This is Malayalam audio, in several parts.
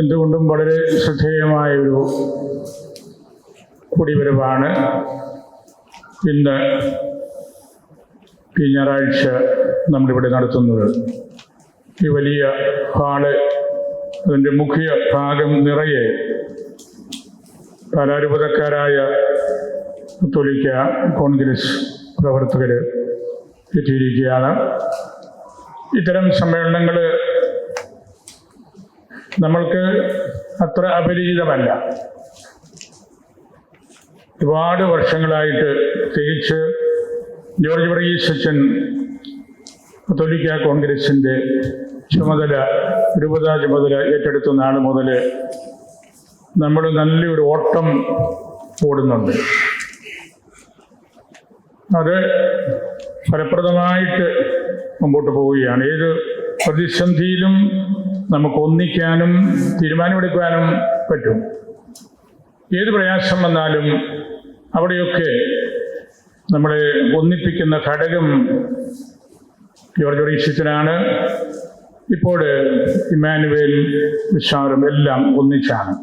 എന്തുകൊണ്ടും വളരെ ശ്രദ്ധേയമായ ഒരു കുടിവരവാണ്. ഇന്ന് ഈ ഞായറാഴ്ച നമ്മളിവിടെ നടത്തുന്നത്. ഈ വലിയ ഹാൾ അതിന്റെ മുഖ്യ ഭാഗം നിറയെ കലാരൂപതക്കാരായ കത്തോലിക്ക കോൺഗ്രസ് പ്രവർത്തകർ എത്തിയിരിക്കുകയാണ്. ഇത്തരം സമ്മേളനങ്ങൾ നമ്മൾക്ക് അത്ര അപരിചിതമല്ല. ഒരുപാട് വർഷങ്ങളായിട്ട് പ്രത്യേകിച്ച് ജോർജ് വർഗീസ് അച്ഛൻ കത്തോലിക്ക കോൺഗ്രസിന്റെ ചുമതല രൂപതാ ചുമതല ഏറ്റെടുത്ത നാൾ മുതൽ നമ്മൾ നല്ലൊരു ഓട്ടം ഓടുന്നുണ്ട്. അത് ഫലപ്രദമായിട്ട് മുമ്പോട്ട് പോവുകയാണ്. ഏത് പ്രതിസന്ധിയിലും നമുക്ക് ഒന്നിക്കാനും തീരുമാനമെടുക്കാനും പറ്റും. ഏത് പ്രയാസം വന്നാലും അവിടെയൊക്കെ നമ്മളെ ഒന്നിപ്പിക്കുന്ന ഘടകം ജോർജ് ഒറീഷ്യത്തിനാണ് ഇപ്പോൾ ഇമാനുവേൽ വിശാറും എല്ലാം ഒന്നിച്ചാണ്.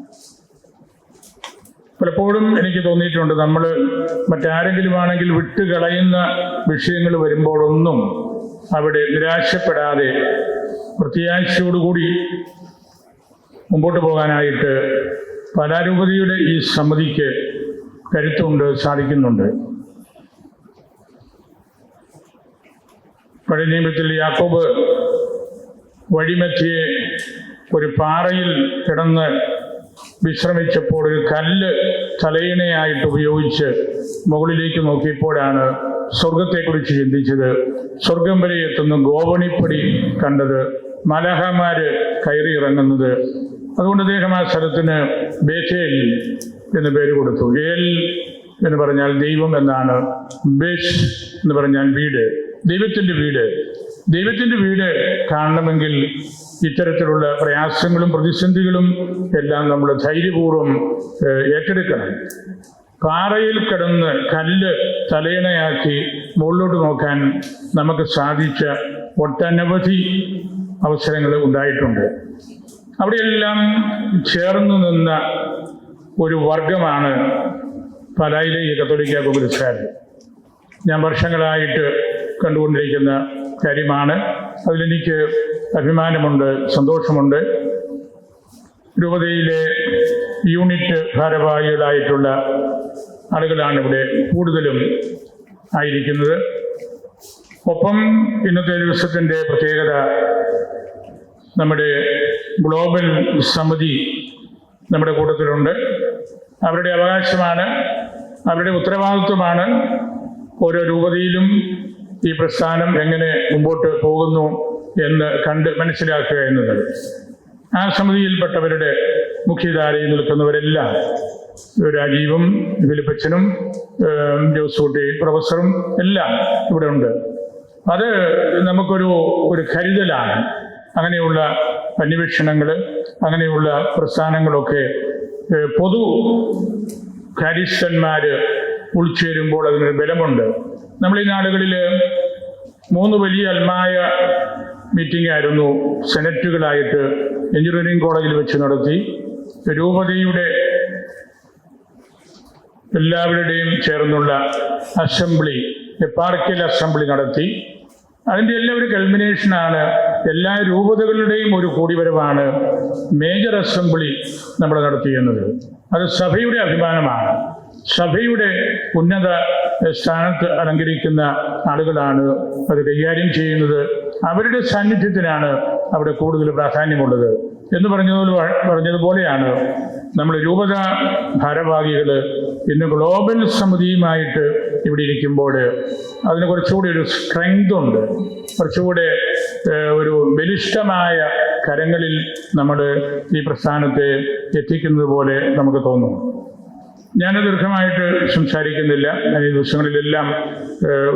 പലപ്പോഴും എനിക്ക് തോന്നിയിട്ടുണ്ട് നമ്മൾ മറ്റാരെങ്കിലും ആണെങ്കിൽ വിട്ടുകളയുന്ന വിഷയങ്ങൾ വരുമ്പോഴൊന്നും അവിടെ നിരാശപ്പെടാതെ പ്രത്യാശയോടുകൂടി മുമ്പോട്ട് പോകാനായിട്ട് കലാരൂപതയുടെ ഈ സമിതിക്ക് കരുത്തുണ്ട് സാധിക്കുന്നുണ്ട്. പഴയ നിയമത്തിൽ യാക്കോബ് വഴിമധ്യേ ഒരു പാറയിൽ കിടന്ന് വിശ്രമിച്ചപ്പോൾ ഒരു കല്ല് തലയിണയായിട്ട് ഉപയോഗിച്ച് മുകളിലേക്ക് നോക്കിയപ്പോഴാണ് സ്വർഗത്തെക്കുറിച്ച് ചിന്തിച്ചത്. സ്വർഗം വരെ എത്തുന്ന ഗോവണിപ്പടി കണ്ടത് മലഹമാര് കയറി ഇറങ്ങുന്നത്. അതുകൊണ്ട് അദ്ദേഹം ആ സ്ഥലത്തിന് ബേച്ചേൽ എന്ന് പേര് കൊടുത്തു. ഏൽ എന്ന് പറഞ്ഞാൽ ദൈവം എന്നാണ്. ബേഷ് എന്ന് പറഞ്ഞാൽ വീട്. ദൈവത്തിന്റെ വീട്. ദൈവത്തിന്റെ വീട് കാണണമെങ്കിൽ ഇത്തരത്തിലുള്ള പ്രയാസങ്ങളും പ്രതിസന്ധികളും എല്ലാം നമ്മൾ ധൈര്യപൂർവം ഏറ്റെടുക്കണം. പാറയിൽ കിടന്ന് കല്ല് തലയിണയാക്കി മുകളിലോട്ട് നോക്കാൻ നമുക്ക് സാധിച്ച ഒട്ടനവധി അവസരങ്ങൾ ഉണ്ടായിട്ടുണ്ട്. അവിടെയെല്ലാം ചേർന്നു നിന്ന ഒരു വർഗമാണ് പലായിലെ കത്തോലിക്ക കോൺഗ്രസ്സുകാർ ഞാൻ വർഷങ്ങളായിട്ട് കണ്ടുകൊണ്ടിരിക്കുന്ന കാര്യമാണ്. അതിലെനിക്ക് അഭിമാനമുണ്ട് സന്തോഷമുണ്ട്. രൂപതയിലെ യൂണിറ്റ് ഭാരവാഹികളായിട്ടുള്ള ആളുകളാണ് ഇവിടെ കൂടുതലും ആയിരിക്കുന്നത്. ഒപ്പം ഇന്നത്തെ ദിവസത്തിന്റെ പ്രത്യേകത നമ്മുടെ ഗ്ലോബൽ സമിതി നമ്മുടെ കൂട്ടത്തിലുണ്ട്. അവരുടെ അവകാശമാണ് അവരുടെ ഉത്തരവാദിത്വമാണ് ഓരോ രൂപതയിലും ഈ പ്രസ്ഥാനം എങ്ങനെ മുമ്പോട്ട് പോകുന്നു എന്ന് കണ്ട് മനസ്സിലാക്കുക എന്നത്. ആ സമിതിയിൽപ്പെട്ടവരുടെ മുഖ്യധാരയിൽ നിൽക്കുന്നവരെല്ലാം രാജീവും ഫിലിപ്പച്ചനും കുട്ടി പ്രൊഫസറും എല്ലാം ഇവിടെ ഉണ്ട്. അത് നമുക്കൊരു ഒരു കരുതലാണ്. അങ്ങനെയുള്ള അന്വേഷണങ്ങൾ അങ്ങനെയുള്ള പ്രസ്ഥാനങ്ങളൊക്കെ പൊതു കാരിസ്റ്റന്മാർ ഉൾച്ചേരുമ്പോൾ അതിനൊരു ബലമുണ്ട്. നമ്മൾ ഈ നാടുകളിൽ മൂന്ന് വലിയ അൽമായ മീറ്റിംഗ് ആയിരുന്നു സെനറ്റുകളായിട്ട് എഞ്ചിനീയറിംഗ് കോളേജിൽ വെച്ച് നടത്തി. രൂപതയുടെ എല്ലാവരുടെയും ചേർന്നുള്ള അസംബ്ലി എപ്പാർക്കൽ അസംബ്ലി നടത്തി. അതിന്റെ എല്ലാം ഒരു കൾമിനേഷനാണ് എല്ലാ രൂപതകളുടെയും ഒരു കൂടിവരവാണ് മേജർ അസംബ്ലി നമ്മൾ നടത്തിയെന്നത് അത് സഭയുടെ അഭിമാനമാണ്. സഭയുടെ ഉന്നത സ്ഥാനത്ത് അലങ്കരിക്കുന്ന ആളുകളാണ് അത് കൈകാര്യം ചെയ്യുന്നത്. അവരുടെ സാന്നിധ്യത്തിനാണ് അവിടെ കൂടുതൽ പ്രാധാന്യമുള്ളത്. എന്ന് പറഞ്ഞതുപോലെ പറഞ്ഞതുപോലെയാണ് നമ്മൾ രൂപത ഭാരവാഹികൾ ഇന്ന് ഗ്ലോബൽ സമിതിയുമായിട്ട് ഇവിടെ ഇരിക്കുമ്പോൾ അതിന് കുറച്ചുകൂടി ഒരു സ്ട്രെങ്ത് ഉണ്ട്. കുറച്ചുകൂടെ ഒരു ബലിഷ്ഠമായ കരങ്ങളിൽ നമ്മൾ ഈ പ്രസ്ഥാനത്തെ എത്തിക്കുന്നത് പോലെ നമുക്ക് തോന്നുന്നു. ഞാൻ ദീർഘമായിട്ട് സംസാരിക്കുന്നില്ല. ഞാൻ ഈ ദിവസങ്ങളിലെല്ലാം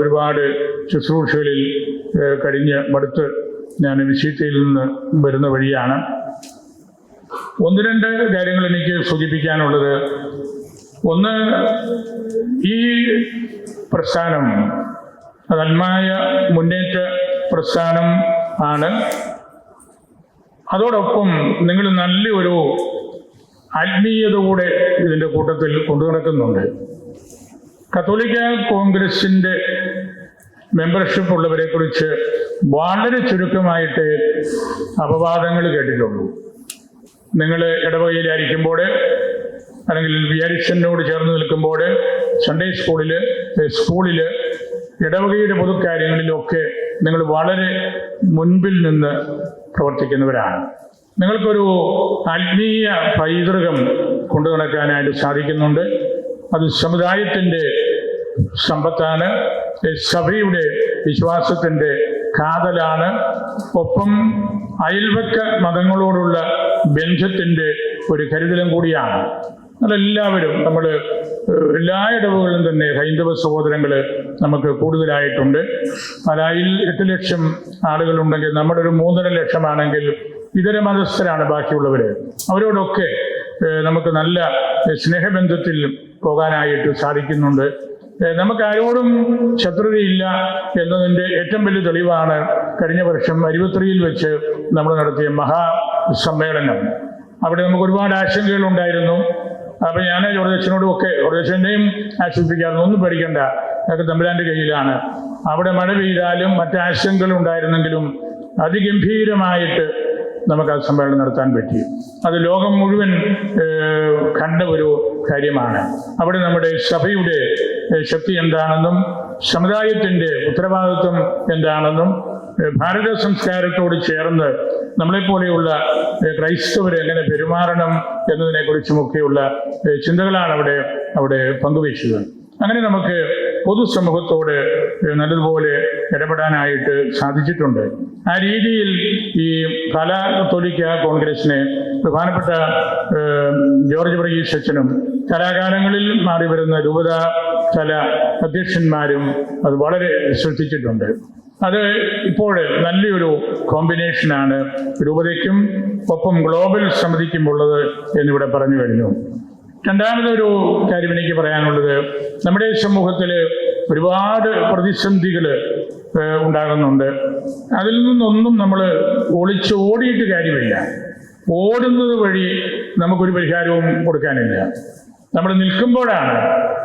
ഒരുപാട് ശുശ്രൂഷകളിൽ കഴിഞ്ഞ് മടുത്ത് ഞാൻ വിശീറ്റയിൽ നിന്ന് വരുന്ന വഴിയാണ്. ഒന്ന് രണ്ട് കാര്യങ്ങൾ എനിക്ക് സൂചിപ്പിക്കാനുള്ളത് ഒന്ന് ഈ പ്രസ്ഥാനം നന്മായ മുന്നേറ്റ പ്രസ്ഥാനം ആണ്. അതോടൊപ്പം നിങ്ങൾ നല്ലൊരു ആത്മീയത കൂടെ ഇതിന്റെ കൂട്ടത്തിൽ കൊണ്ടു നടക്കുന്നുണ്ട് കത്തോലിക്ക കോൺഗ്രസിന്റെ മെമ്പർഷിപ്പ് ഉള്ളവരെ കുറിച്ച് വളരെ ചുരുക്കമായിട്ട് അപവാദങ്ങൾ കേട്ടിട്ടുള്ളൂ. നിങ്ങൾ ഇടവകയിലായിരിക്കുമ്പോൾ അല്ലെങ്കിൽ വിയാരിച്ചനോട് ചേർന്ന് നിൽക്കുമ്പോൾ സൺഡേ സ്കൂളിൽ സ്കൂളിൽ ഇടവകയുടെ പൊതുക്കാര്യങ്ങളിലൊക്കെ നിങ്ങൾ വളരെ മുൻപിൽ നിന്ന് പ്രവർത്തിക്കുന്നവരാണ്. നിങ്ങൾക്കൊരു ആത്മീയ പൈതൃകം കൊണ്ടു നടക്കാനായിട്ട് സാധിക്കുന്നുണ്ട്. അത് സമുദായത്തിന്റെ സമ്പത്താണ് സഭയുടെ വിശ്വാസത്തിന്റെ കാതലാണ്. ഒപ്പം അയൽവക്ക മതങ്ങളോടുള്ള ബന്ധത്തിന്റെ ഒരു കരുതലും കൂടിയാണ്. അതെല്ലാവരും നമ്മൾ എല്ലാ ഇടവുകളിലും തന്നെ ഹൈന്ദവ സഹോദരങ്ങൾ നമുക്ക് കൂടുതലായിട്ടുണ്ട്. പാലായിൽ എട്ട് ലക്ഷം ആളുകളുണ്ടെങ്കിൽ നമ്മുടെ ഒരു മൂന്നര ലക്ഷമാണെങ്കിൽ ഇതര മതസ്ഥരാണ് ബാക്കിയുള്ളവർ അവരോടൊക്കെ നമുക്ക് നല്ല സ്നേഹബന്ധത്തിൽ പോകാനായിട്ട് സാധിക്കുന്നുണ്ട്. നമുക്ക് ആരോടും ശത്രുതയില്ല എന്നതിന്റെ ഏറ്റവും വലിയ തെളിവാണ് കഴിഞ്ഞ വർഷം അരുപത്രിയിൽ വെച്ച് നമ്മൾ നടത്തിയ മഹാ മഹാസമ്മേളനം. അവിടെ നമുക്ക് ഒരുപാട് ആശങ്കകൾ ഉണ്ടായിരുന്നു അപ്പൊ ഞാൻ ജോർജച്ചനോടും ഒക്കെ ജോർജച്ചനെയും ആശ്വസിപ്പിക്കാറുണ്ട്. ഒന്നും പേടിക്കണ്ട. അതൊക്കെ തമ്പുരാന്റെ കയ്യിലാണ്. അവിടെ മഴ പെയ്താലും മറ്റ് ആശങ്കകൾ ഉണ്ടായിരുന്നെങ്കിലും അതിഗംഭീരമായിട്ട് നമുക്ക് ആ സമ്മേളനം നടത്താൻ പറ്റി. അത് ലോകം മുഴുവൻ കണ്ട ഒരു കാര്യമാണ്. അവിടെ നമ്മുടെ സഭയുടെ ശക്തി എന്താണെന്നും സമുദായത്തിന്റെ ഉത്തരവാദിത്വം എന്താണെന്നും ഭാരത സംസ്കാരത്തോട് ചേർന്ന് നമ്മളെപ്പോലെയുള്ള പോലെയുള്ള ക്രൈസ്തവർ എങ്ങനെ പെരുമാറണം എന്നതിനെക്കുറിച്ചുമൊക്കെയുള്ള കുറിച്ചുമൊക്കെയുള്ള ചിന്തകളാണ് അവിടെ അവിടെ പങ്കുവച്ചത്. അങ്ങനെ നമുക്ക് പൊതുസമൂഹത്തോട് നല്ലതുപോലെ ഇടപെടാനായിട്ട് സാധിച്ചിട്ടുണ്ട്. ആ രീതിയിൽ ഈ കല തൊലിക്ക കോൺഗ്രസിനെ പ്രധാനപ്പെട്ട ജോർജ് വർഗീസ് അച്ഛനും കലാകാലങ്ങളിൽ മാറി വരുന്ന രൂപത കല അധ്യക്ഷന്മാരും അത് വളരെ ശ്രദ്ധിച്ചിട്ടുണ്ട്. അത് ഇപ്പോൾ നല്ലൊരു കോമ്പിനേഷനാണ് രൂപതയ്ക്കും ഒപ്പം ഗ്ലോബൽ സമിതിക്കും ഉള്ളത് എന്നിവിടെ പറഞ്ഞു കഴിഞ്ഞു. രണ്ടാമതൊരു കാര്യം എനിക്ക് പറയാനുള്ളത് നമ്മുടെ സമൂഹത്തിൽ ഒരുപാട് പ്രതിസന്ധികൾ ഉണ്ടാകുന്നുണ്ട്. അതിൽ നിന്നൊന്നും നമ്മൾ ഒളിച്ച് ഓടിയിട്ട് കാര്യമില്ല. ഓടുന്നത് വഴി നമുക്കൊരു പരിഹാരവും കൊടുക്കാനില്ല. നമ്മൾ നിൽക്കുമ്പോഴാണ്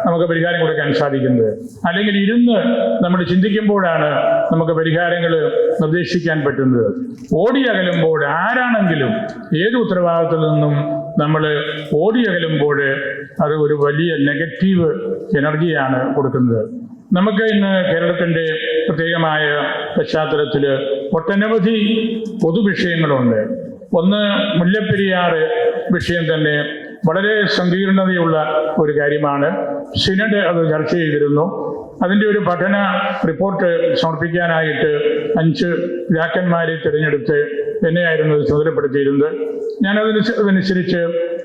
നമുക്ക് പരിഹാരം കൊടുക്കാൻ സാധിക്കുന്നത്. അല്ലെങ്കിൽ ഇരുന്ന് നമ്മൾ ചിന്തിക്കുമ്പോഴാണ് നമുക്ക് പരിഹാരങ്ങൾ നിർദ്ദേശിക്കാൻ പറ്റുന്നത്. ഓടിയകലുമ്പോൾ ആരാണെങ്കിലും ഏത് ഉത്തരവാദിത്തത്തിൽ നിന്നും നമ്മൾ ഓടിയകലുമ്പോൾ അത് ഒരു വലിയ നെഗറ്റീവ് എനർജിയാണ് കൊടുക്കുന്നത്. നമുക്ക് ഇന്ന് കേരളത്തിന്റെ പ്രത്യേകമായ പശ്ചാത്തലത്തിൽ ഒട്ടനവധി പൊതുവിഷയങ്ങളുണ്ട്. ഒന്ന് മുല്ലപ്പെരിയാറ് വിഷയം തന്നെ വളരെ സങ്കീർണതയുള്ള ഒരു കാര്യമാണ്. സിനഡ് അത് ചർച്ച ചെയ്തിരുന്നു. അതിന്റെ ഒരു പഠന റിപ്പോർട്ട് സമർപ്പിക്കാനായിട്ട് അഞ്ച് രാക്കന്മാരെ തിരഞ്ഞെടുത്ത് എന്നെയായിരുന്നു അത് ചുമതലപ്പെടുത്തിയിരുന്നത്. ഞാനതിന് അതനുസരിച്ച്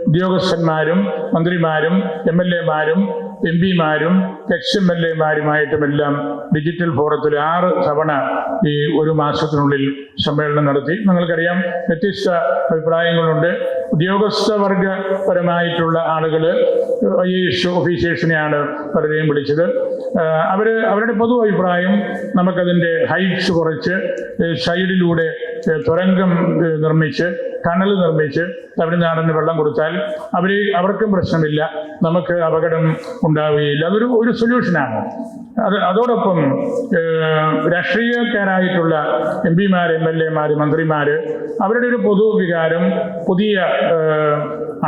ഉദ്യോഗസ്ഥന്മാരും മന്ത്രിമാരും എം എൽ എമാരും എം പിമാരും എക്സ് എം എൽ എമാരുമായിട്ടുമെല്ലാം ഡിജിറ്റൽ ഫോറത്തിൽ ആറ് തവണ ഈ ഒരു മാസത്തിനുള്ളിൽ സമ്മേളനം നടത്തി. നിങ്ങൾക്കറിയാം വ്യത്യസ്ത അഭിപ്രായങ്ങളുണ്ട്. ഉദ്യോഗസ്ഥ വർഗപരമായിട്ടുള്ള ആളുകൾ ഐ എസ് ഓഫീസേഴ്സിനെയാണ് പലരെയും വിളിച്ചത്. അവർ അവർ അവരുടെ പൊതു അഭിപ്രായം നമുക്കതിന്റെ ഹൈറ്റ്സ് കുറച്ച് സൈഡിലൂടെ തുരങ്കം നിർമ്മിച്ച് ടണൽ നിർമ്മിച്ച് തമിഴ്നാടിന് വെള്ളം കൊടുത്താൽ അവർ അവർക്കും പ്രശ്നമില്ല. നമുക്ക് അപകടം ഉണ്ടാവുകയില്ല. അതൊരു ഒരു സൊല്യൂഷനാണ്. അത് അതോടൊപ്പം രാഷ്ട്രീയക്കാരായിട്ടുള്ള എം പിമാർ എം എൽ എമാർ മന്ത്രിമാർ അവരുടെ ഒരു പൊതു വികാരം പുതിയ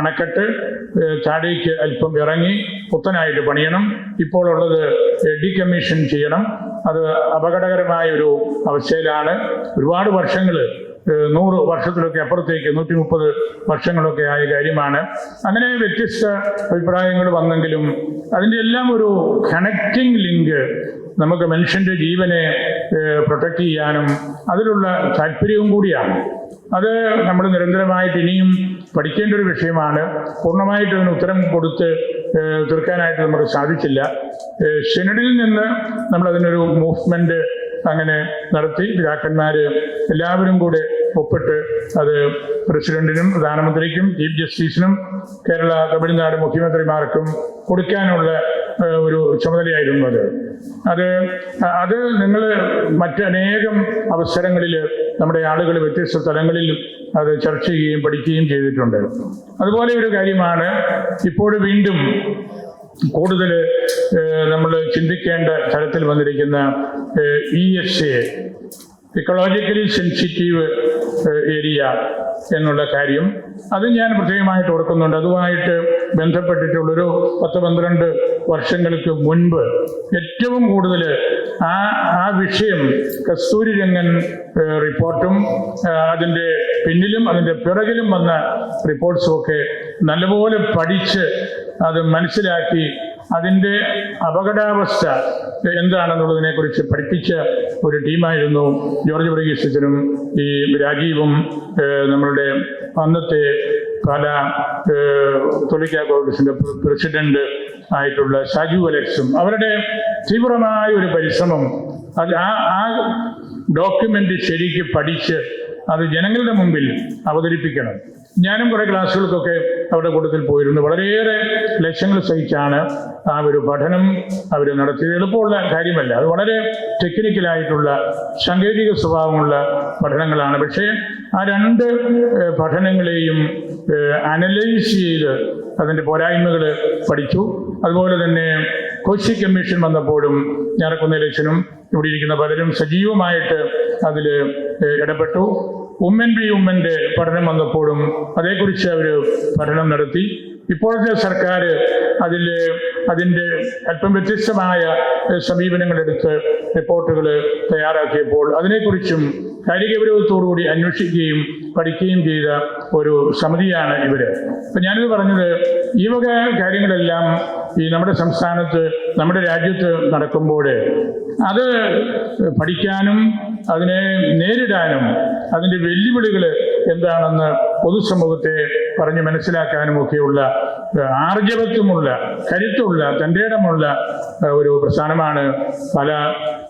അണക്കെട്ട് താഴേക്ക് അല്പം ഇറങ്ങി പുത്തനായിട്ട് പണിയണം. ഇപ്പോൾ ഉള്ളത് ഡീകമ്മീഷൻ ചെയ്യണം. അത് അപകടകരമായ ഒരു അവസ്ഥയിലാണ്. ഒരുപാട് വർഷങ്ങൾ നൂറ് വർഷത്തിലൊക്കെ അപ്പുറത്തേക്ക് നൂറ്റി മുപ്പത് വർഷങ്ങളൊക്കെ ആയ കാര്യമാണ്. അങ്ങനെ വ്യത്യസ്ത അഭിപ്രായങ്ങൾ വന്നെങ്കിലും അതിന്റെ എല്ലാം ഒരു കണക്റ്റിംഗ് ലിങ്ക് നമുക്ക് മനുഷ്യന്റെ ജീവനെ പ്രൊട്ടക്റ്റ് ചെയ്യാനും അതിലുള്ള താല്പര്യവും കൂടിയാണ്. അത് നമ്മൾ നിരന്തരമായിട്ട് ഇനിയും പഠിക്കേണ്ട ഒരു വിഷയമാണ്. പൂർണമായിട്ട് അതിന് ഉത്തരം കൊടുത്ത് തീർക്കാനായിട്ട് നമുക്ക് സാധിച്ചില്ല. സിനഡിൽ നിന്ന് നമ്മൾ അതിനൊരു മൂവ്മെന്റ് അങ്ങനെ നടത്തി പിതാക്കന്മാര് എല്ലാവരും കൂടെ ഒപ്പിട്ട് അത് പ്രസിഡന്റിനും പ്രധാനമന്ത്രിക്കും ചീഫ് ജസ്റ്റിസിനും കേരള തമിഴ്നാട് മുഖ്യമന്ത്രിമാർക്കും കൊടുക്കാനുള്ള ഒരു ചുമതലയായിരുന്നു അത്. അത് അത് നിങ്ങൾ മറ്റനേകം അവസരങ്ങളിൽ നമ്മുടെ ആളുകൾ വ്യത്യസ്ത തലങ്ങളിൽ അത് ചർച്ച ചെയ്യുകയും പഠിക്കുകയും ചെയ്തിട്ടുണ്ട്. അതുപോലെ ഒരു കാര്യമാണ് ഇപ്പോൾ വീണ്ടും കൂടുതൽ നമ്മൾ ചിന്തിക്കേണ്ട തരത്തിൽ വന്നിരിക്കുന്ന E S A ecologically sensitive area എന്നുള്ള കാര്യം. അത് ഞാൻ പ്രത്യേകമായിട്ട് ഓർക്കുന്നുണ്ട്. അതുമായിട്ട് ബന്ധപ്പെട്ടിട്ടുള്ളൊരു പത്ത് പന്ത്രണ്ട് വർഷങ്ങൾക്ക് മുൻപ് ഏറ്റവും കൂടുതൽ ആ ആ വിഷയം കസ്തൂരി രംഗൻ റിപ്പോർട്ടും അതിന്റെ പിന്നിലും അതിന്റെ പിറകിലും വന്ന റിപ്പോർട്ട്സും ഒക്കെ നല്ലപോലെ പഠിച്ച് അത് മനസ്സിലാക്കി അതിന്റെ അപകടാവസ്ഥ എന്താണെന്നുള്ളതിനെ കുറിച്ച് പഠിപ്പിച്ച ഒരു ടീമായിരുന്നു ജോർജ് വർഗീസച്ചനും ഈ രാജീവും നമ്മളുടെ അന്നത്തെ പല തൊളിക്ക കോൺഗ്രസിന്റെ പ്രസിഡന്റ് ആയിട്ടുള്ള ഷാജു അലക്സും അവരുടെ തീവ്രമായ ഒരു പരിശ്രമം അത് ആ ആ ഡോക്യുമെന്റ് ശരിക്ക് പഠിച്ച് അത് ജനങ്ങളുടെ മുമ്പിൽ അവതരിപ്പിക്കണം. ഞാനും കുറേ ക്ലാസ്സുകൾക്കൊക്കെ അവരുടെ കൂട്ടത്തിൽ പോയിരുന്നു. വളരെയേറെ ലക്ഷ്യങ്ങൾ സഹിച്ചാണ് ആ ഒരു പഠനം അവർ നടത്തിയത്. എളുപ്പമുള്ള കാര്യമല്ല. അത് വളരെ ടെക്നിക്കലായിട്ടുള്ള സാങ്കേതിക സ്വഭാവമുള്ള പഠനങ്ങളാണ്. പക്ഷേ ആ രണ്ട് പഠനങ്ങളെയും അനലൈസ് ചെയ്ത് അതിന്റെ പോരായ്മകൾ പഠിച്ചു. അതുപോലെ തന്നെ കൊച്ചി കമ്മീഷൻ വന്നപ്പോഴും ഞാറക്കുന്ന ഇലക്ഷനും ഇവിടെ ഇരിക്കുന്ന പലരും സജീവമായിട്ട് അതിൽ ഇടപെട്ടു. ഉമ്മൻ പി ഉമ്മന്റെ പഠനം വന്നപ്പോഴും അതേക്കുറിച്ച് അവർ പഠനം നടത്തി. ഇപ്പോഴത്തെ സർക്കാർ അതിൽ അതിന്റെ അല്പം വ്യത്യസ്തമായ സമീപനങ്ങളെടുത്ത് റിപ്പോർട്ടുകൾ തയ്യാറാക്കിയപ്പോൾ അതിനെക്കുറിച്ചും കാര്യഗൗരവത്തോടുകൂടി അന്വേഷിക്കുകയും പഠിക്കുകയും ചെയ്ത ഒരു സമിതിയാണ് ഇവർ അപ്പം ഞാനിത് പറഞ്ഞത് ഈ വക കാര്യങ്ങളെല്ലാം ഈ നമ്മുടെ സംസ്ഥാനത്ത് നമ്മുടെ രാജ്യത്ത് നടക്കുമ്പോൾ അത് പഠിക്കാനും അതിനെ നേരിടാനും അതിന്റെ വെല്ലുവിളികൾ എന്താണെന്ന് പൊതുസമൂഹത്തെ പറഞ്ഞ് മനസ്സിലാക്കാനും ഒക്കെയുള്ള ഏഹ്, ആർജവത്വമുള്ള കരുത്തുള്ള തന്റെ ഇടമുള്ള ഒരു പ്രസ്ഥാനമാണ് പല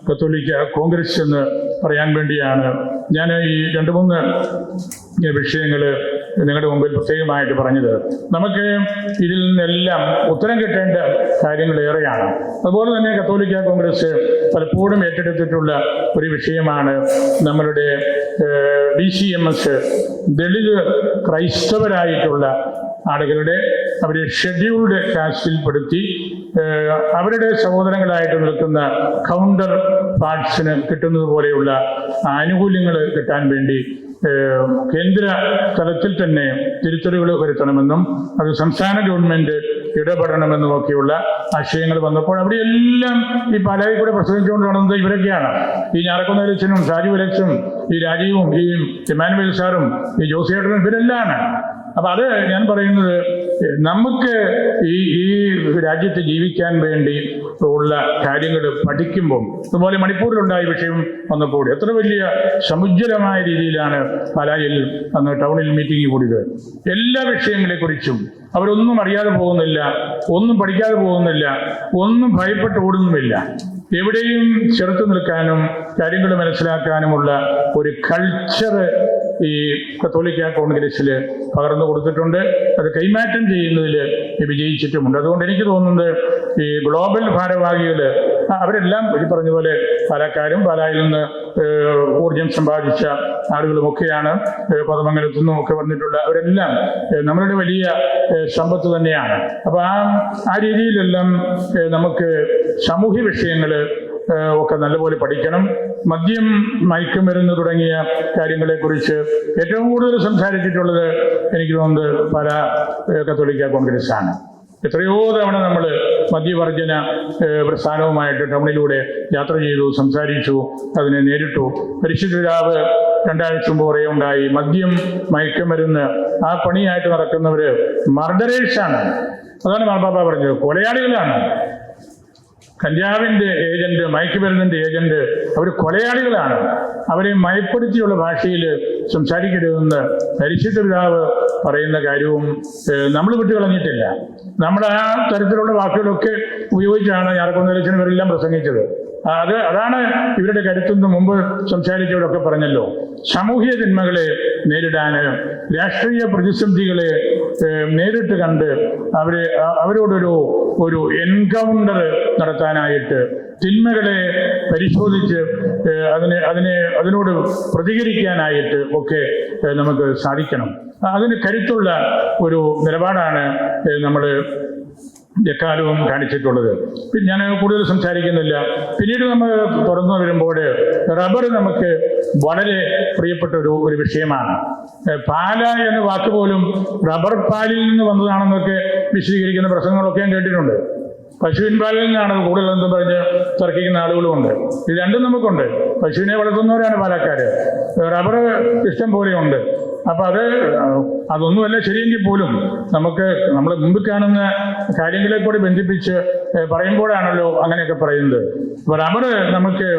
കത്തോലിക്ക കോൺഗ്രസ് എന്ന് പറയാൻ വേണ്ടിയാണ്. ഞാൻ ഈ രണ്ട് മൂന്ന് വിഷയങ്ങൾ നിങ്ങളുടെ മുമ്പിൽ പ്രത്യേകമായിട്ട് പറഞ്ഞത്. നമുക്ക് ഇതിൽ നിന്നെല്ലാം ഉത്തരം കിട്ടേണ്ട കാര്യങ്ങൾ ഏറെയാണ്. അതുപോലെ തന്നെ കത്തോലിക്ക കോൺഗ്രസ് പലപ്പോഴും ഏറ്റെടുത്തിട്ടുള്ള ഒരു വിഷയമാണ് നമ്മളുടെ D C M S Dalit ക്രൈസ്തവരായിട്ടുള്ള ആളുകളുടെ അവരെ ഷെഡ്യൂൾഡ് കാസ്റ്റിൽപ്പെടുത്തി അവരുടെ സഹോദരങ്ങളായിട്ട് നിൽക്കുന്ന കൗണ്ടർ പാർട്സിന് കിട്ടുന്നത് പോലെയുള്ള ആനുകൂല്യങ്ങൾ കിട്ടാൻ വേണ്ടി കേന്ദ്ര തലത്തിൽ തന്നെ തിരുത്തലുകൾ വരുത്തണമെന്നും അത് സംസ്ഥാന ഗവൺമെന്റ് ഇടപെടണമെന്നും ഒക്കെയുള്ള ആശയങ്ങൾ വന്നപ്പോൾ അവിടെ എല്ലാം ഈ പാലായി കൂടെ പ്രസംഗിച്ചുകൊണ്ട് നടന്നത് ഇവരൊക്കെയാണ്. ഈ ഞാറക്കുന്ന ലക്ഷനും സാജു ലക്ഷനും ഈ രാജീവും ഈ ഇമാനുവേൽ സാറും ഈ ജോസിയേട്ടനും ഇവരെല്ലാം അപ്പൊ അത് ഞാൻ പറയുന്നത് നമുക്ക് ഈ ഈ രാജ്യത്ത് ജീവിക്കാൻ വേണ്ടി ഉള്ള കാര്യങ്ങൾ പഠിക്കുമ്പോൾ അതുപോലെ മണിപ്പൂരിലുണ്ടായ വിഷയം വന്നപ്പോൾ എത്ര വലിയ സമുജ്വലമായ രീതിയിലാണ് പലായിൽ അന്ന് ടൗണിൽ മീറ്റിംഗ് കൂടിയത്. എല്ലാ വിഷയങ്ങളെക്കുറിച്ചും അവരൊന്നും അറിയാതെ പോകുന്നില്ല ഒന്നും പഠിക്കാതെ പോകുന്നില്ല ഒന്നും ഭയപ്പെട്ട് ഓടുന്നുമില്ല. എവിടെയും ചെറുത്തു നിൽക്കാനും കാര്യങ്ങൾ മനസ്സിലാക്കാനുമുള്ള ഒരു കൾച്ചർ ഈ കത്തോലിക്ക കോൺഗ്രസ്സിൽ പകർന്നു കൊടുത്തിട്ടുണ്ട്. അത് കൈമാറ്റം ചെയ്യുന്നതിൽ വിജയിച്ചിട്ടുമുണ്ട്. അതുകൊണ്ട് എനിക്ക് തോന്നുന്നത് ഈ ഗ്ലോബൽ ഭാരവാഹികൾ അവരെല്ലാം ഈ പറഞ്ഞ പോലെ പാലക്കാരും പാലായിൽ നിന്ന് ഊർജം സമ്പാദിച്ച ആളുകളുമൊക്കെയാണ് പദമംഗലത്തു ഒക്കെ വന്നിട്ടുള്ള അവരെല്ലാം നമ്മളുടെ വലിയ സമ്പത്ത് തന്നെയാണ്. അപ്പോൾ ആ ആ രീതിയിലെല്ലാം നമുക്ക് സാമൂഹ്യ വിഷയങ്ങൾ ഒക്കെ നല്ലപോലെ പഠിക്കണം. മദ്യം മയക്കുമരുന്ന് തുടങ്ങിയ കാര്യങ്ങളെക്കുറിച്ച് ഏറ്റവും കൂടുതൽ സംസാരിച്ചിട്ടുള്ളത് എനിക്ക് തോന്നുന്നത് പല കത്തോലിക്ക കോൺഗ്രസ് ആണ് എത്രയോ തവണ നമ്മൾ മദ്യവർജന പ്രസ്ഥാനവുമായിട്ട് ടൗണിലൂടെ യാത്ര ചെയ്തു സംസാരിച്ചു അതിനെ നേരിട്ടു. പരിശുദ്ധ പിതാവ് രണ്ടാഴ്ച മുമ്പ് പറയുണ്ടായി മദ്യം മയക്കുമരുന്ന് ആ പണിയായിട്ട് നടക്കുന്നവര് മർഡറേഴ്സാണ്. അതാണ് മാർപ്പാപ്പ പറഞ്ഞത്. കൊലയാളികളാണ്. കഞ്ചാവിന്റെ ഏജന്റ് മയക്കുമരുന്നിന്റെ ഏജന്റ് അവർ കൊലയാളികളാണ്. അവരെ മയപ്പെടുത്തിയുള്ള ഭാഷയിൽ സംസാരിക്കരുതെന്ന് പരിശുദ്ധ പിതാവ് പറയുന്ന കാര്യവും നമ്മൾ വിട്ടുകളഞ്ഞിട്ടില്ല നമ്മൾ ആ തരത്തിലുള്ള വാക്കുകളൊക്കെ ഉപയോഗിച്ചാണ് ഞാറക്കുന്നലച്ചൻ ഇവരെല്ലാം പ്രസംഗിച്ചത്. അത് അതാണ് ഇവരുടെ കരുത്തുനിന്ന് മുമ്പ് സംസാരിച്ചവരൊക്കെ പറഞ്ഞല്ലോ. സാമൂഹിക തിന്മകളെ നേരിടാൻ രാഷ്ട്രീയ പ്രതിസന്ധികളെ നേരിട്ട് കണ്ട് അവരെ അവരോടൊരു ഒരു എൻകൗണ്ടർ നടത്താനായിട്ട് തിന്മകളെ പരിശോധിച്ച് അതിനെ അതിനെ അതിനോട് പ്രതികരിക്കാനായിട്ട് ഒക്കെ നമുക്ക് സാധിക്കണം. അതിന് കരുത്തുള്ള ഒരു നിലപാടാണ് നമ്മൾ എക്കാലവും കാണിച്ചിട്ടുള്ളത്. പിന്നെ ഞാൻ കൂടുതൽ സംസാരിക്കുന്നില്ല. പിന്നീട് നമ്മൾ തുറന്നു വരുമ്പോൾ റബ്ബർ നമുക്ക് വളരെ പ്രിയപ്പെട്ട ഒരു ഒരു വിഷയമാണ്. പാല എന്ന വാക്ക് പോലും റബ്ബർ പാലിൽ നിന്ന് വന്നതാണെന്നൊക്കെ വിശദീകരിക്കുന്ന പ്രസംഗങ്ങളൊക്കെ ഞാൻ കേട്ടിട്ടുണ്ട്. പശുവിൻ പാലിൽ നിന്നാണ് കൂടുതൽ എന്ന് പറഞ്ഞ് തർക്കിക്കുന്ന ആളുകളുമുണ്ട്. ഇത് രണ്ടും നമുക്കുണ്ട്. പശുവിനെ വളർത്തുന്നവരാണ് പാലക്കാർ റബ്ബർ ഇഷ്ടം പോലെയുണ്ട്. അപ്പൊ അത് അതൊന്നുമല്ല ശരിയെങ്കിൽ പോലും നമുക്ക് നമ്മൾ മുമ്പിൽ കാണുന്ന കാര്യങ്ങളെ കൂടി ബന്ധിപ്പിച്ച് പറയുമ്പോഴാണല്ലോ അങ്ങനെയൊക്കെ പറയുന്നത്. അപ്പൊ റബ്ബർ നമുക്ക്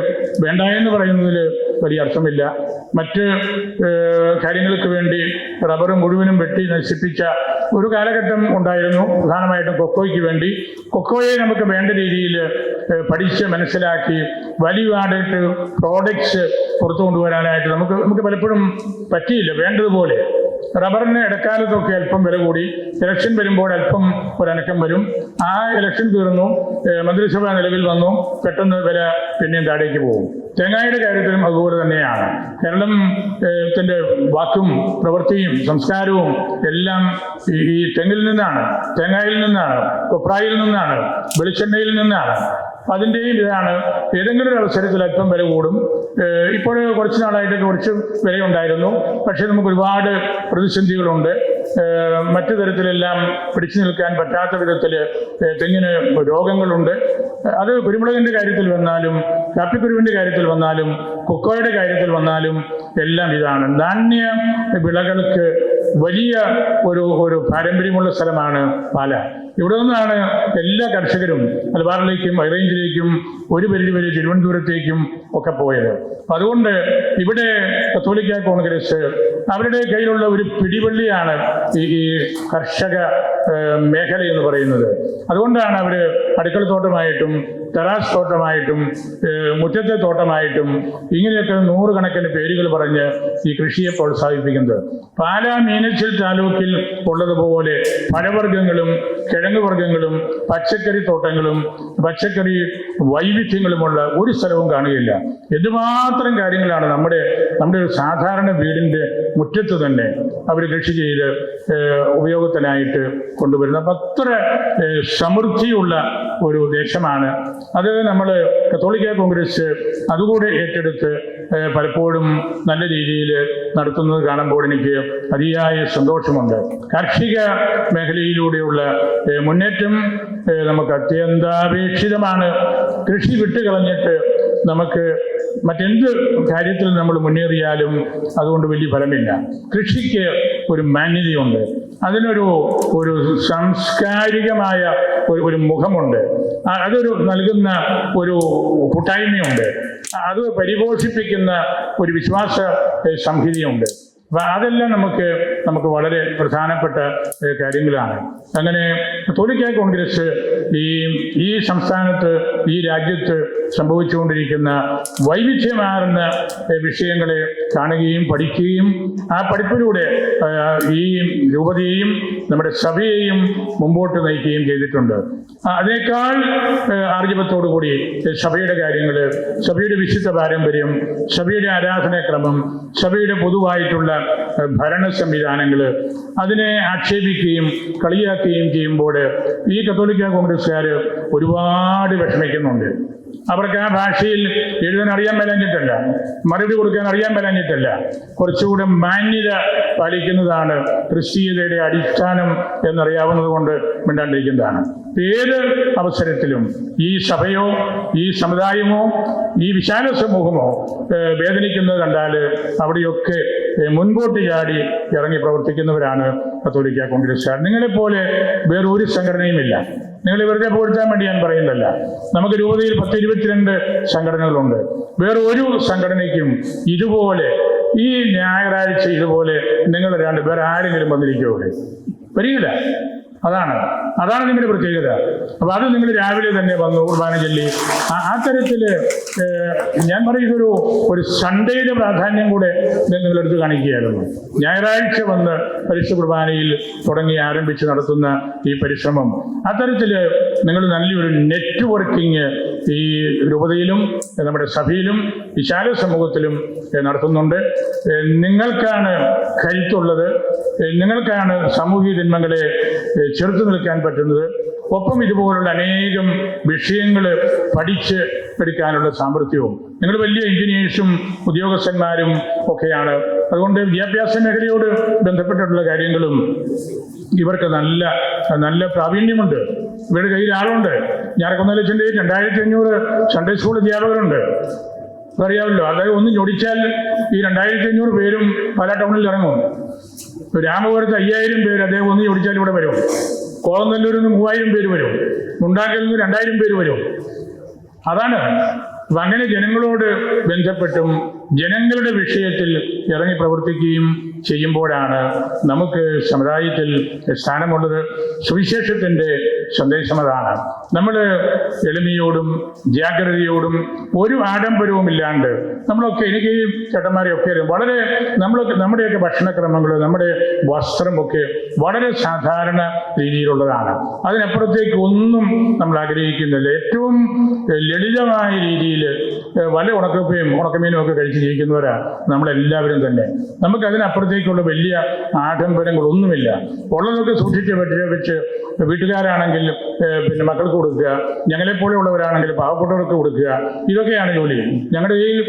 വേണ്ട എന്ന് പറയുന്നതിൽ വലിയ അർത്ഥമില്ല. മറ്റ് കാര്യങ്ങൾക്ക് വേണ്ടി റബ്ബർ മുഴുവനും വെട്ടി നശിപ്പിച്ച ഒരു കാലഘട്ടം ഉണ്ടായിരുന്നു. പ്രധാനമായിട്ടും കൊക്കോയ്ക്ക് വേണ്ടി. കൊക്കോയെ നമുക്ക് വേണ്ട രീതിയിൽ പഠിച്ച് മനസ്സിലാക്കി വാല്യൂ ആഡഡ് പ്രോഡക്ട്സ് പുറത്തു കൊണ്ടുവരാനായിട്ട് നമുക്ക് നമുക്ക് പലപ്പോഴും പറ്റിയില്ല. വേണ്ടതുപോലെ. റബ്ബറിന് ഇടക്കാലത്തൊക്കെ അല്പം വില കൂടി. ഇലക്ഷൻ വരുമ്പോൾ അല്പം ഒരനക്കം വരും. ആ ഇലക്ഷൻ തീർന്നു മന്ത്രിസഭ നിലവിൽ വന്നു പെട്ടെന്ന് വില പിന്നെയും താഴേക്ക് പോകും. തേങ്ങായുടെ കാര്യത്തിലും അതുപോലെ തന്നെയാണ്. കേരളം ത്തിന്റെ വാക്കും പ്രവൃത്തിയും സംസ്കാരവും എല്ലാം ഈ തെങ്ങിൽ നിന്നാണ് തേങ്ങായിൽ നിന്നാണ് കൊപ്രായിൽ നിന്നാണ് വെളിച്ചെണ്ണയിൽ നിന്നാണ്. അതിന്റെയും ഇതാണ്. ഏതെങ്കിലും ഒരു അവസരത്തിൽ അല്പം വില കൂടും. ഇപ്പോൾ കുറച്ച് നാളായിട്ട് കുറച്ച് വിലയുണ്ടായിരുന്നു. പക്ഷേ നമുക്ക് ഒരുപാട് പ്രതിസന്ധികളുണ്ട്. മറ്റു തരത്തിലെല്ലാം പിടിച്ചു നിൽക്കാൻ പറ്റാത്ത വിധത്തിൽ തെങ്ങിന് രോഗങ്ങളുണ്ട്. അത് കുരുമുളകിന്റെ കാര്യത്തിൽ വന്നാലും കാപ്പിക്കുരുവിന്റെ കാര്യത്തിൽ വന്നാലും കൊക്കോയുടെ കാര്യത്തിൽ വന്നാലും എല്ലാം ഇതാണ്. ധാന്യ വിളകൾക്ക് വലിയ ഒരു ഒരു പാരമ്പര്യമുള്ള സ്ഥലമാണ് പാല. ഇവിടെ നിന്നാണ് എല്ലാ കർഷകരും മലബാറിലേക്കും ഹൈറേഞ്ചിലേക്കും ഒരു പരിധി വരെ തിരുവനന്തപുരത്തേക്കും ഒക്കെ പോയത്. അതുകൊണ്ട് ഇവിടെ കത്തോലിക്ക കോൺഗ്രസ് അവരുടെ കയ്യിലുള്ള ഒരു പിടിവള്ളിയാണ് ഈ ഈ കർഷക മേഖല എന്ന് പറയുന്നത്. അതുകൊണ്ടാണ് അവർ അടുക്കള തോട്ടമായിട്ടും ടെറാസ് തോട്ടമായിട്ടും മുറ്റത്തെ തോട്ടമായിട്ടും ഇങ്ങനെയൊക്കെ നൂറുകണക്കിന് പേരുകൾ പറഞ്ഞ് ഈ കൃഷിയെ പ്രോത്സാഹിപ്പിക്കുന്നത്. പാലാ മീനച്ചിൽ താലൂക്കിൽ ഉള്ളതുപോലെ പഴവർഗങ്ങളും കിഴങ്ങ് വർഗങ്ങളും പച്ചക്കറി തോട്ടങ്ങളും പച്ചക്കറി വൈവിധ്യങ്ങളുമുള്ള ഒരു സ്ഥലവും കാണുകയില്ല. എന്തുമാത്രം കാര്യങ്ങളാണ് നമ്മുടെ നമ്മുടെ ഒരു സാധാരണ വീടിന്റെ മുറ്റത്ത് തന്നെ അവർ കൃഷി ചെയ്ത് ഉപയോഗത്തിനായിട്ട് കൊണ്ടുവരുന്നത്. അപ്പം അത്ര സമൃദ്ധിയുള്ള ഒരു ദേശമാണ്. അത് നമ്മൾ കത്തോളിക്ക കോൺഗ്രസ് അതുകൂടെ ഏറ്റെടുത്ത് പലപ്പോഴും നല്ല രീതിയിൽ നടത്തുന്നത് കാണുമ്പോൾ എനിക്ക് അതിയായ സന്തോഷമുണ്ട്. കാർഷിക മേഖലയിലൂടെയുള്ള മുന്നേറ്റം നമുക്ക് അത്യന്താപേക്ഷിതമാണ്. കൃഷി വിട്ടുകളഞ്ഞിട്ട് നമുക്ക് മറ്റെന്ത് കാര്യത്തിൽ നമ്മൾ മുന്നേറിയാലും അതുകൊണ്ട് വലിയ ഫലമില്ല. കൃഷിക്ക് ഒരു മാന്യതയുണ്ട്. അതിനൊരു ഒരു സാംസ്കാരികമായ ഒരു മുഖമുണ്ട്. അതൊരു നൽകുന്ന ഒരു കൂട്ടായ്മയുണ്ട്. അത് പരിപോഷിപ്പിക്കുന്ന ഒരു വിശ്വാസ സംഹിതയുണ്ട്. അപ്പൊ അതെല്ലാം നമുക്ക് നമുക്ക് വളരെ പ്രധാനപ്പെട്ട കാര്യങ്ങളാണ്. അങ്ങനെ കത്തോലിക്ക കോൺഗ്രസ് ഈ ഈ സംസ്ഥാനത്ത് ഈ രാജ്യത്ത് സംഭവിച്ചുകൊണ്ടിരിക്കുന്ന വൈവിധ്യമാർന്ന വിഷയങ്ങളെ കാണുകയും പഠിക്കുകയും ആ പഠിപ്പിലൂടെ ഈ രൂപതയെയും നമ്മുടെ സഭയെയും മുമ്പോട്ട് നയിക്കുകയും ചെയ്തിട്ടുണ്ട്. അതേക്കാൾ അതിനേക്കാൾ ആർജവത്തോടു കൂടി ഏഹ്, സഭയുടെ കാര്യങ്ങൾ സഭയുടെ വിശുദ്ധ പാരമ്പര്യം സഭയുടെ ആരാധനാക്രമം സഭയുടെ പൊതുവായിട്ടുള്ള ഭരണ സംവിധാനങ്ങൾ അതിനെ ആക്ഷേപിക്കുകയും കളിയാക്കുകയും ചെയ്യുമ്പോൾ ഈ കത്തോലിക്ക കോൺഗ്രസ്സുകാർ ഒരുപാട് വിഷമിക്കുന്നുണ്ട്. അവർക്ക് ആ ഭാഷയിൽ എഴുതാൻ അറിയാൻ മേലഞ്ഞിട്ടില്ല. മറുപടി കൊടുക്കാൻ അറിയാൻ മേലഞ്ഞിട്ടില്ല. കുറച്ചുകൂടെ മാന്യത പാലിക്കുന്നതാണ് ക്രിസ്തീയതയുടെ അടിസ്ഥാനം എന്നറിയാവുന്നത് കൊണ്ട് മിണ്ടാണ്ടിരിക്കുന്നതാണ്. ഏത് അവസരത്തിലും ഈ സഭയോ ഈ സമുദായമോ ഈ വിശാല സമൂഹമോ വേദനിക്കുന്നത് കണ്ടാൽ അവിടെയൊക്കെ മുൻകൂട്ടി ചാടി ഇറങ്ങി പ്രവർത്തിക്കുന്നവരാണ് കത്തോലിക്ക കോൺഗ്രസ്സുകാർ. നിങ്ങളെപ്പോലെ വേറൊരു സംഘടനയുമില്ല. നിങ്ങൾ വെറുതെ പോഴ്ത്താൻ വേണ്ടി ഞാൻ പറയുന്നതല്ല. നമുക്ക് രൂപതയിൽ പത്ത് ഇരുപത്തിരണ്ട് സംഘടനകളുണ്ട്. വേറെ ഒരു സംഘടനയ്ക്കും ഇതുപോലെ ഈ ഞായറാഴ്ച ഇതുപോലെ നിങ്ങൾ രണ്ട് വേറെ ആരെങ്കിലും വന്നിരിക്കുമോ വരികില്ല അതാണ്. അതാണ് നിങ്ങളുടെ പ്രത്യേകത. അപ്പൊ അത് നിങ്ങൾ രാവിലെ തന്നെ വന്നു കുർബാന ചൊല്ലി. ആ- തരത്തിൽ ഞാൻ പറയുന്നൊരു ഒരു സൺഡേയുടെ പ്രാധാന്യം കൂടെ നിങ്ങളെടുത്ത് കാണിക്കുകയായിരുന്നു. ഞായറാഴ്ച വന്ന് പരിശുദ്ധ കുർബാനയിൽ തുടങ്ങി ആരംഭിച്ച് നടത്തുന്ന ഈ പരിശ്രമം. അത്തരത്തിൽ നിങ്ങൾ നല്ലൊരു നെറ്റ്വർക്കിംഗ് ഈ രൂപതയിലും നമ്മുടെ സഭയിലും വിശാല സമൂഹത്തിലും നടത്തുന്നുണ്ട്. നിങ്ങൾക്കാണ് കരുത്തുള്ളത് നിങ്ങൾക്കാണ് സാമൂഹിക ഏഹ്, ചെറുത്തു നിൽക്കാൻ പറ്റുന്നത്. ഒപ്പം ഇതുപോലുള്ള അനേകം വിഷയങ്ങൾ പഠിച്ച് എടുക്കാനുള്ള സാമർഥ്യവും. നിങ്ങൾ വലിയ എഞ്ചിനീയേഴ്സും ഉദ്യോഗസ്ഥന്മാരും ഒക്കെയാണ്. അതുകൊണ്ട് വിദ്യാഭ്യാസ മേഖലയോട് ബന്ധപ്പെട്ടിട്ടുള്ള കാര്യങ്ങളും ഇവർക്ക് നല്ല നല്ല പ്രാവീണ്യമുണ്ട്. ഇവരുടെ കയ്യിൽ ആളുണ്ട്. ഞാറക്കുന്നലച്ചന്റെ രണ്ടായിരത്തി അഞ്ഞൂറ് സൺഡേ സ്കൂൾ അധ്യാപകരുണ്ട്. അറിയാമല്ലോ അതായത് ഒന്ന് ഞൊടിച്ചാൽ ഈ രണ്ടായിരത്തി അഞ്ഞൂറ് പേരും പല ടൗണിൽ ഇറങ്ങും. രാമപുരത്ത് അയ്യായിരം പേര് അദ്ദേഹം ഒന്ന് ചോദിച്ചാൽ ഇവിടെ വരും. കോളനല്ലൂരിൽ നിന്ന് മൂവായിരം പേര് വരും. മുണ്ടാക്കലിൽ നിന്ന് രണ്ടായിരം പേര് വരും. അതാണ്. അങ്ങനെ ജനങ്ങളോട് ബന്ധപ്പെട്ടും ജനങ്ങളുടെ വിഷയത്തിൽ ഇറങ്ങി പ്രവർത്തിക്കുകയും ചെയ്യുമ്പോഴാണ് നമുക്ക് സമുദായത്തിൽ സ്ഥാനമുള്ളത്. സുവിശേഷത്തിന്റെ സന്ദേശം അതാണ് നമ്മൾ എളിമയോടും ജാഗ്രതയോടും ഒരു ആഡംബരവും ഇല്ലാണ്ട് നമ്മളൊക്കെ എനിക്ക് ഈ ചേട്ടന്മാരെയൊക്കെ വളരെ നമ്മളൊക്കെ നമ്മുടെയൊക്കെ ഭക്ഷണക്രമങ്ങൾ നമ്മുടെ വസ്ത്രമൊക്കെ വളരെ സാധാരണ രീതിയിലുള്ളതാണ്. അതിനപ്പുറത്തേക്ക് ഒന്നും നമ്മൾ ആഗ്രഹിക്കുന്നില്ല. ഏറ്റവും ലളിതമായ രീതിയിൽ വല ഉണക്കപ്പയും ഉണക്കമീനും ഒക്കെ കഴിച്ച് ജീവിക്കുന്നവരാണ് നമ്മളെല്ലാവരും തന്നെ. നമുക്ക് അതിനപ്പുറത്തേക്കുള്ള വലിയ ആഡംബരങ്ങളൊന്നുമില്ല. ഉള്ളതൊക്കെ സൂക്ഷിച്ച് വെച്ച് വീട്ടുകാരാണെങ്കിലും പിന്നെ മക്കൾക്ക് കൊടുക്കുക ഞങ്ങളെപ്പോലെയുള്ളവരാണെങ്കിൽ പാവപ്പെട്ടവർക്ക് കൊടുക്കുക ഇതൊക്കെയാണ് ജോലി. ഞങ്ങളുടെ കയ്യിൽ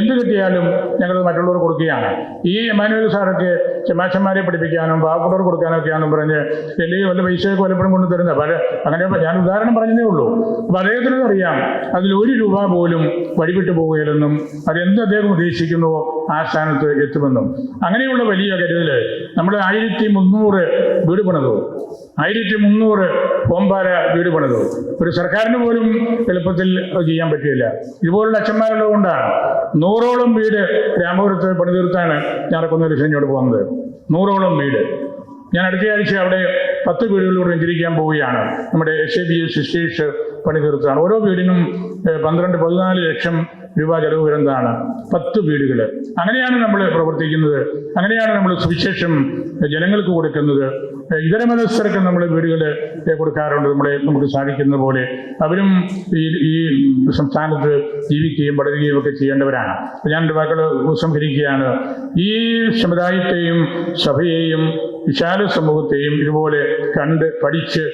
എന്ത് കിട്ടിയാലും ഞങ്ങൾ മറ്റുള്ളവർ കൊടുക്കുകയാണ്. ഈ എമാനുവൽ സാറൊക്കെ ചെമാച്ചന്മാരെ പഠിപ്പിക്കാനും പാവപ്പെട്ടവർ കൊടുക്കാനൊക്കെയാണെന്ന് പറഞ്ഞ് എന്റെ വല്ല പൈസയൊക്കെ വല്ലപ്പോഴും കൊണ്ട് തരുന്ന പല അങ്ങനെ ഞാൻ ഉദാഹരണം പറഞ്ഞതേ ഉള്ളൂ. അപ്പം അദ്ദേഹത്തിന് അറിയാം അതിൽ ഒരു രൂപ പോലും വഴിവിട്ടു പോവുകയില്ലെന്നും അതെന്ത് അദ്ദേഹം ഉദ്ദേശിക്കുന്നുവോ ആ സ്ഥാനത്ത് എത്തുമെന്നും. അങ്ങനെയുള്ള വലിയ കരുതൽ നമ്മൾ ആയിരത്തി മുന്നൂറ് വീട് പണിതു. ആയിരത്തി മുന്നൂറ് ഓമ്പാര വീട് പണിതു. ഒരു സർക്കാരിന് പോലും എളുപ്പത്തിൽ ചെയ്യാൻ പറ്റില്ല ഇതുപോലുള്ള അച്ഛന്മാരുള്ളത് കൊണ്ടാണ്. നൂറോളം വീട് രാമപുരത്ത് പണി തീർത്താണ് ഒരു സെഞ്ചോട് പോകുന്നത്. നൂറോളം വീട്. ഞാൻ അടുത്ത ആഴ്ച അവിടെ പത്ത് വീടുകളിലൂടെ സഞ്ചരിക്കാൻ പോവുകയാണ്. നമ്മുടെ S A B S sisters പണി തീർത്താണ് ഓരോ വീടിനും പന്ത്രണ്ട് പതിനാല് ലക്ഷം രൂപ ചെലവ് വരുന്നതാണ് പത്ത് വീടുകൾ അങ്ങനെയാണ് നമ്മൾ പ്രവർത്തിക്കുന്നത്. അങ്ങനെയാണ് നമ്മൾ സുവിശേഷം ജനങ്ങൾക്ക് കൊടുക്കുന്നത്. ഇതര മതസ്ഥർക്ക് നമ്മൾ വീടുകൾ കൊടുക്കാറുണ്ട്. നമ്മളെ നമുക്ക് സാധിക്കുന്ന പോലെ. അവരും ഈ ഈ സംസ്ഥാനത്ത് ജീവിക്കുകയും വളരുകയും ഒക്കെ ചെയ്യേണ്ടവരാണ്. ഞാൻ എന്റെ വാക്കുകൾ ഉപസംഹരിക്കുകയാണ് ഈ സമുദായത്തെയും സഭയെയും വിശാല സമൂഹത്തെയും ഇതുപോലെ കണ്ട് പഠിച്ച്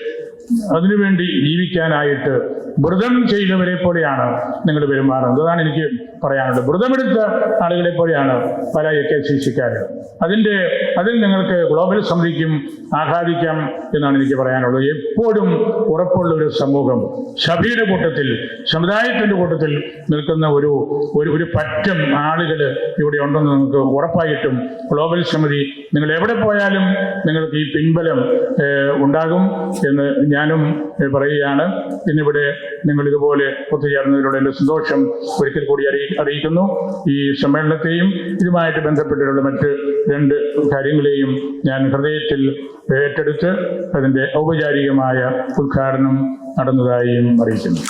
അതിനുവേണ്ടി ജീവിക്കാനായിട്ട് വ്രതം ചെയ്തവരെ പോലെയാണ് നിങ്ങൾ പെരുമാറുന്നത്. അതാണ് എനിക്ക് പറയാനുള്ളത് വ്രതമെടുത്ത ആളുകളെ പോലെയാണ് പല എ കെ സി സിക്കാർ അതിന്റെ അതിൽ നിങ്ങൾക്ക് ഗ്ലോബൽ സമിതിക്കും ആഹ്ലാദിക്കാം എന്നാണ് എനിക്ക് പറയാനുള്ളത്. എപ്പോഴും ഉറപ്പുള്ള ഒരു സമൂഹം സഭയുടെ കൂട്ടത്തിൽ സമുദായത്തിന്റെ കൂട്ടത്തിൽ നിൽക്കുന്ന ഒരു ഒരു ഒരു പറ്റം ആളുകൾ ഇവിടെ ഉണ്ടെന്ന് നിങ്ങൾക്ക് ഉറപ്പായിട്ടും ഗ്ലോബൽ സമിതി നിങ്ങൾ എവിടെ പോയാലും നിങ്ങൾക്ക് ഈ പിൻബലം ഉണ്ടാകും എന്ന് ഞാനും പറയുകയാണ്. ഇന്നിവിടെ നിങ്ങൾ ഇതുപോലെ ഒത്തുചേർന്നതിലൂടെ എന്റെ സന്തോഷം ഒരിക്കൽ കൂടി അറിയി അറിയിക്കുന്നു. ഈ സമ്മേളനത്തെയും ഇതുമായിട്ട് ബന്ധപ്പെട്ടിട്ടുള്ള മറ്റ് രണ്ട് കാര്യങ്ങളെയും ഞാൻ ഹൃദയത്തിൽ ഏറ്റെടുത്ത് അതിന്റെ ഔപചാരികമായ ഉദ്ഘാടനം നടന്നതായും അറിയിക്കുന്നു.